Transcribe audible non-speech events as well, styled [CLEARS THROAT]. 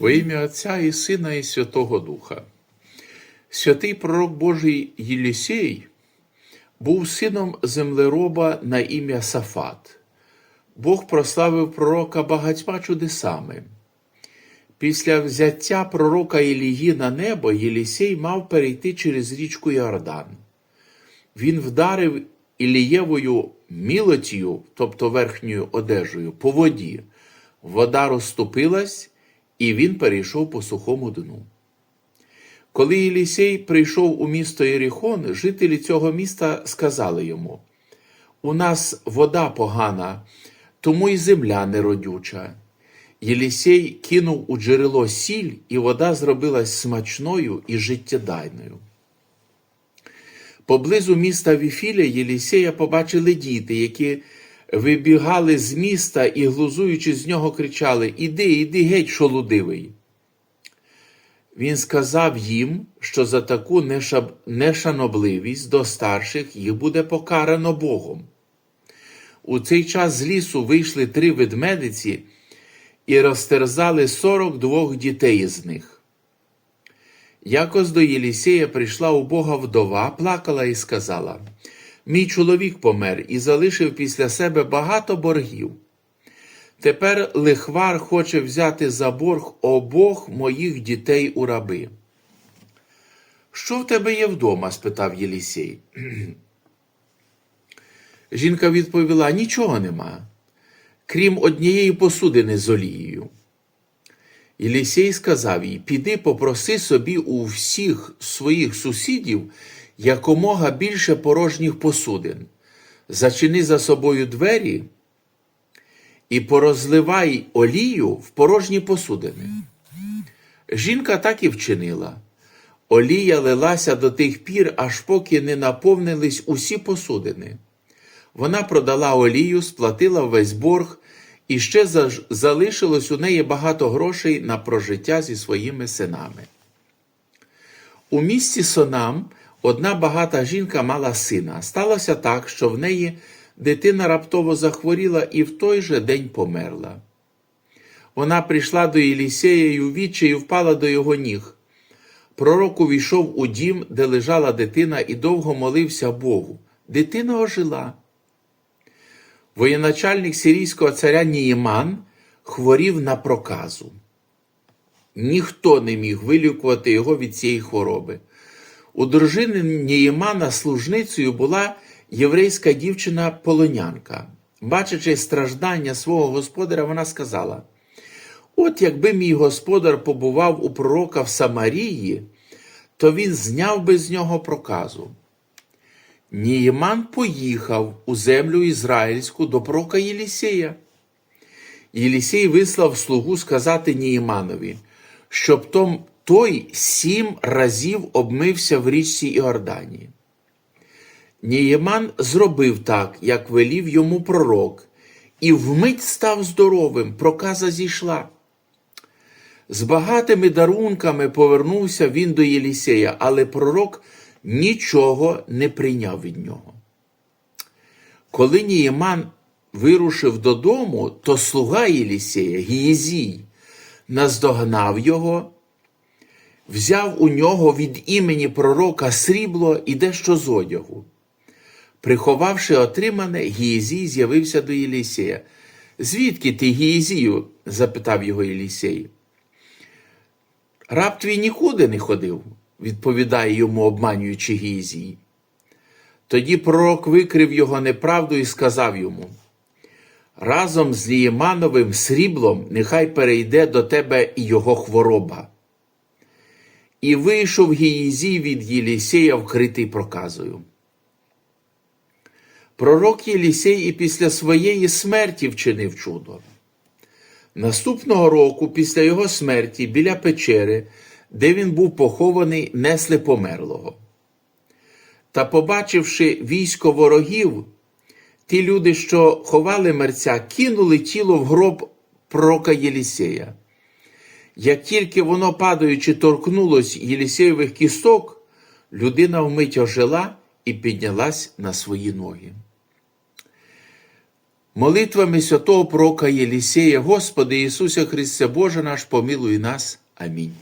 Во ім'я Отця і Сина, і Святого Духа. Святий пророк Божий Єлісей був сином землероба на ім'я Сафат. Бог прославив пророка багатьма чудесами. Після взяття пророка Ілії на небо Єлісей мав перейти через річку Йордан. Він вдарив Ілієвою мілотію, тобто верхньою одежею, по воді. Вода розступилась, і він перейшов по сухому дну. Коли Єлісей прийшов у місто Єріхон, жителі цього міста сказали йому: У нас вода погана, тому й земля неродюча. Єлісей кинув у джерело сіль, і вода зробилась смачною і життєдайною. Поблизу міста Віфіля Єлісея побачили діти, які вибігали з міста і, глузуючи з нього, кричали: Іди, іди геть, шолудивий. Він сказав їм, що за таку нешанобливість до старших їх буде покарано Богом. У цей час з лісу вийшли три ведмедиці і розтерзали сорок двох дітей з них. Якось до Єлісея прийшла убога вдова, плакала і сказала: Мій чоловік помер і залишив після себе багато боргів. Тепер лихвар хоче взяти за борг обох моїх дітей у раби. Що в тебе є вдома? спитав Єлісей. [CLEARS THROAT] Жінка відповіла: Нічого нема, крім однієї посудини з олією. Єлісей сказав їй: Піди попроси собі у всіх своїх сусідів якомога більше порожніх посудин, зачини за собою двері і порозливай олію в порожні посудини. Жінка так і вчинила. Олія лилася до тих пір, аж поки не наповнились усі посудини. Вона продала олію, сплатила весь борг, і ще залишилось у неї багато грошей на прожиття зі своїми синами. У місті Сонам одна багата жінка мала сина. Сталося так, що в неї дитина раптово захворіла і в той же день померла. Вона прийшла до Єлісея і у відчаї впала до його ніг. Пророк увійшов у дім, де лежала дитина, і довго молився Богу. Дитина ожила. Воєначальник сирійського царя Ніїман хворів на проказу. Ніхто не міг вилікувати його від цієї хвороби. У дружини Ніїмана служницею була єврейська дівчина полонянка. Бачачи страждання свого господаря, вона сказала: От якби мій господар побував у пророка в Самарії, то він зняв би з нього проказу. Ніїман поїхав у землю ізраїльську до пророка Єлісея. Єлісей вислав слугу сказати Ніїманові, щоб том, той сім разів обмився в річці Іорданії. Нієман зробив так, як велів йому пророк, і вмить став здоровим, проказа зійшла. З багатими дарунками повернувся він до Єлісея, але пророк нічого не прийняв від нього. Коли Нієман вирушив додому, то слуга Єлісея, Гієзій, наздогнав його, взяв у нього від імені пророка срібло і дещо з одягу. Приховавши отримане, Гієзій з'явився до Єлісея. Звідки ти, Гієзію? запитав його Єлісей. Раб твій нікуди не ходив, відповідає йому, обманюючи Гієзій. Тоді пророк викрив його неправду і сказав йому: Разом з Ліємановим сріблом нехай перейде до тебе і його хвороба. І вийшов Гієзій від Єлісея, вкритий проказою. Пророк Єлісей і після своєї смерті вчинив чудо. Наступного року, після його смерті, біля печери, де він був похований, несли померлого. Та, побачивши військо ворогів, ті люди, що ховали мерця, кинули тіло в гроб пророка Єлісея. Як тільки воно, падаючи, торкнулось Єлісеєвих кісток, людина вмить ожила і піднялась на свої ноги. Молитвами святого пророка Єлісея, Господи Ісуся Христе Боже наш, помилуй нас. Амінь.